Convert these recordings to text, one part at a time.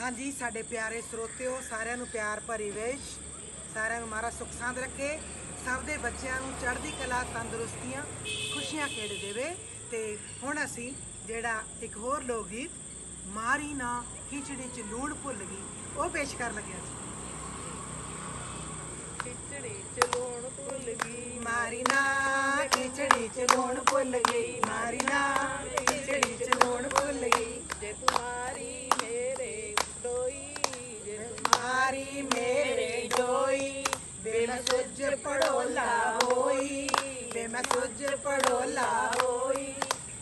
ਹਾਂਜੀ, ਸਾਡੇ ਪਿਆਰੇ ਸਰੋਤਿਓ, ਸਾਰਿਆਂ ਨੂੰ ਪਿਆਰ ਭਰੀ ਵੇਸ਼। ਸਾਰਿਆਂ ਨੂੰ ਮਾਰਾ ਸੁਖ ਸਾਂਦ ਰੱਖੇ। ਸਭ ਦੇ ਬੱਚਿਆਂ ਨੂੰ ਚੜ੍ਹਦੀ ਕਲਾ ਤੰਦਰੁਸਤੀਆਂ, ਖੁਸ਼ੀਆਂ ਖੇਡ ਦੇਵੇ। ਤੇ ਹੁਣ ਅਸੀਂ ਜਿਹੜਾ ਇੱਕ ਹੋਰ ਲੋਕ ਗੀਤ ਮਾਰੀ ਨਾ ਖਿਚੜੀ ਚ ਲੂਣ ਭੁੱਲ ਗਈ, ਉਹ ਪੇਸ਼ ਕਰਨ ਲੱਗਿਆ ਸੀ ਖਿਚੜੀ ਚ ਲੂਣ ਭੁੱਲ ਗਈ, ਮਾਰੀ ਨਾ ਖਿਚੜੀ ਚ ਲੂਣ ਭੁੱਲ ਗਈ। ਸੁੱਜ ਪੜੋਲਾ ਹੋਈ, ਵੇ ਮੈਂ ਸੁੱਜ ਪੜੋਲਾ ਹੋਈ।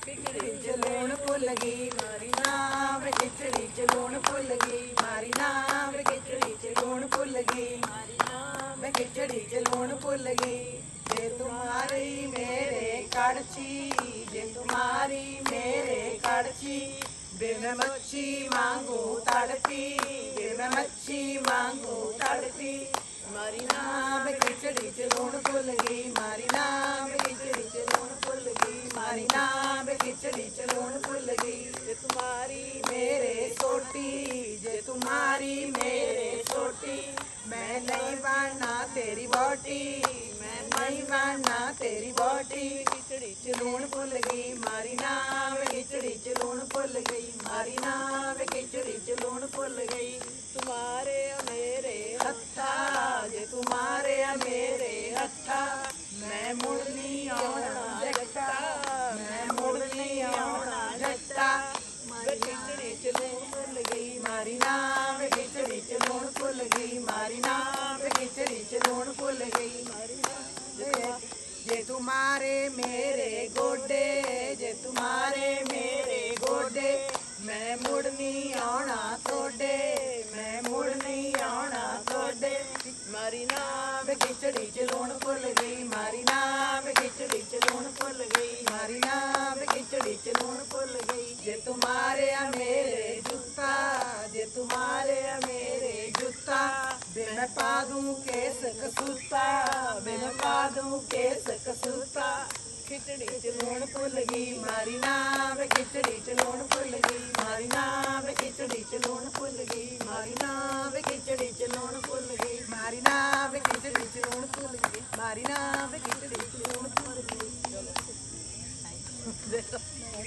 ਖਿਚੜੀ ਚ ਲੂਣ ਭੁੱਲ ਗਈ, ਮਾਰੀ ਨਾ ਵੇ ਖਿਚੜੀ ਚ ਲੂਣ ਭੁੱਲ ਗਈ, ਮਾਰੀ ਨਾ ਵੇ ਖਿਚੜੀ ਚ ਲੂਣ ਭੁੱਲ ਗਈ। ਮਾਰੀ ਨਾ ਵੇ ਖਿਚੜੀ ਚ ਲੂਣ ਭੁੱਲ ਗਈ, ਜੇ ਤੁਮਾਰੀ ਮੇਰੇ ਕੜਛੀ, ਜੇ ਤੁਮਾਰੀ ਮੇਰੇ ਕੜਛੀ, ਵੇ ਮੱਛੀ ਵਾਂਗੂ ਤੜਪੀ, ਵੇ ਮੱਛੀ ਵਾਂਗੂ ਤੜਪੀ। ਮਾਰੀ ਨਾ ਵੇ ਖਿਚੜੀ ਚ ਲੂਣ ਭੁੱਲ ਗਈ, ਮਾਰੀ ਨਾ ਵੇ ਖਿਚੜੀ ਚ ਲੂਣ ਭੁੱਲ ਗਈ, ਮਾਰੀ ਨਾ ਵੇ ਖਿਚੜੀ ਚ ਲੂਣ ਭੁੱਲ ਗਈ। ਜੇ ਤੁਮਾਰੀ ਮੇਰੇ ਸੋਟੀ, ਜੇ ਤੁਮਾਰੀ ਮੇਰੇ ਸੋਟੀ, ਮੈਂ ਨਹੀਂ ਬਣਨਾ ਤੇਰੀ ਬੋਟੀ ਮੈਂ ਨਹੀਂ ਬਣਨਾ ਤੇਰੀ ਬੋਟੀ ਖਿਚੜੀ ਚ ਲੂਣ ਭੁੱਲ ਗਈ, ਮਾਰੀ ਨਾ ਵੇ ਖਿਚੜੀ ਚ ਲੂਣ ਭੁੱਲ ਗਈ, ਮਾਰੀ ਨਾ ਵੇ ਖਿਚੜੀ ਚ ਲੂਣ ਭੁੱਲ ਗਈ। ਤੁਮਾਰੇ ਮੇਰੇ ਹੱਥਾ ਜੇ ਤੁਮਾਰੇ ਆ ਮੇਰੇ ਹੱਥਾ ਮੈਂ ਮੁੜ ਨਹੀਂ ਆਉਣਾ ਜੱਟਾ ਮੈਂ ਮੁੜ ਨਹੀਂ ਆਉਣਾ ਜੱਟਾ ਵੇ ਖਿਚੜੀ ਚ ਲੂਣ ਭੁੱਲ ਗਈ ਮਾਰੀ ਨਾ ਵੇ ਖਿਚੜੀ ਚ ਲੂਣ ਭੁੱਲ ਗਈ, ਮਾਰੀ ਨਾ ਖਿਚੜੀ ਚ ਲੂਣ ਭੁੱਲ ਗਈ। ਜੇ ਤੂੰ ਮਾਰੇ ਮੇਰੇ ਗੋਡੇ, ਜੇ ਤੂੰ ਮਾਰੇ ਮੇਰੇ ਗੋਡੇ, ਮੈਂ ਮੁੜ ਨਹੀਂ ਆਉਣਾ ਤੁਹਾਡੇ, ਮੈਂ ਮੁੜ ਨਹੀਂ ਆਉਣਾ ਤੁਹਾਡੇ। ਮਾਰੀ ਨਾ ਖਿਚੜੀ ਚ ਲੂਣ ਭੁੱਲ ਗਈ ਮਾਰੀ ਨਾ ਵੇ ਖਿਚੜੀ ਚ ਲੂਣ ਭੁੱਲ ਗਈ ਮਾਰੀ ਨਾ ਵੇ ਖਿਚੜੀ ਚ ਲੂਣ ਭੁੱਲ ਗਈ ਜੇ ਤੁਮਾਰੇ ਆ ਮੇਰੇ ਜੁੱਤਾ ਜੇ ਤੁਮਾਰੇ ਆ ਮੇਰੇ ਜੁੱਤਾ ਵੇ ਮੈਂ ਪਾ ਦੂੰ ਕੇਸ ਕਸੂਤਾ ਵੇ ਮੈਂ ਪਾ ਦੂੰ ਕੇਸ ਕਸੂਤਾ ਖਿਚੜੀ ਚ ਲੂਣ ਭੁੱਲ ਗਈ, ਮਾਰੀ ਨਾ ਵੇ ਖਿਚੜੀ ਚ ਲੂਣ ਭੁੱਲ ਗਈ, ਮਾਰੀ ਨਾ ਵੇ ਖਿਚੜੀ ਚ ਲੂਣ ਭੁੱਲ ਗਈ, ਮਾਰੀ ਨਾ ਵੇ ਖਿਚੜੀ ਚ ਲੂਣ ਭੁੱਲ ਗਈ, ਮਾਰੀ ਨਾ ਵੇ ਖਿਚੜੀ ਚ ਲੂਣ ਭੁੱਲ ਗਈ, ਮਾਰੀ ਨਾ ਵੇ ਖਿਚੜੀ ਚ ਲੂਣ ਭੁੱਲ ਗਈ।